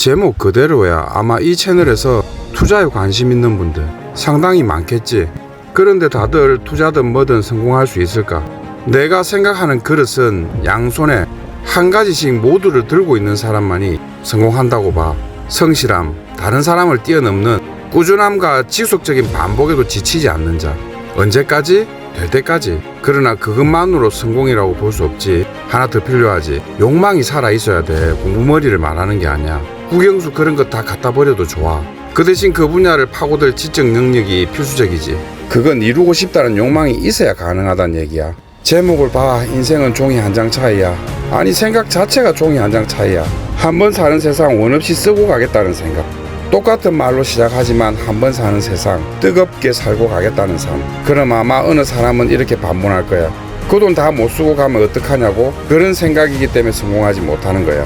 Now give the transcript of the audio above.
제목 그대로야 아마 이 채널에서 투자에 관심 있는 분들 상당히 많겠지. 그런데 다들 투자든 뭐든 성공할 수 있을까? 내가 생각하는 그릇은 양손에 한 가지씩 모두를 들고 있는 사람만이 성공한다고 봐. 성실함, 다른 사람을 뛰어넘는 꾸준함과 지속적인 반복에도 지치지 않는 자. 언제까지? 될 때까지. 그러나 그것만으로 성공이라고 볼 수 없지. 하나 더 필요하지. 욕망이 살아 있어야 돼. 공부머리를 말하는 게 아니야. 국영수 그런 거다 갖다 버려도 좋아. 그 대신 그 분야를 파고들 지적 능력이 필수적이지. 그건 이루고 싶다는 욕망이 있어야 가능하다는 얘기야. 제목을 봐. 인생은 종이 한 장 차이야. 아니 생각 자체가 종이 한 장 차이야. 한 번 사는 세상 원 없이 쓰고 가겠다는 생각. 똑같은 말로 시작하지만 한 번 사는 세상 뜨겁게 살고 가겠다는 삶. 그럼 아마 어느 사람은 이렇게 반문할 거야. 그 돈 다 못 쓰고 가면 어떡하냐고 그런 생각이기 때문에 성공하지 못하는 거야.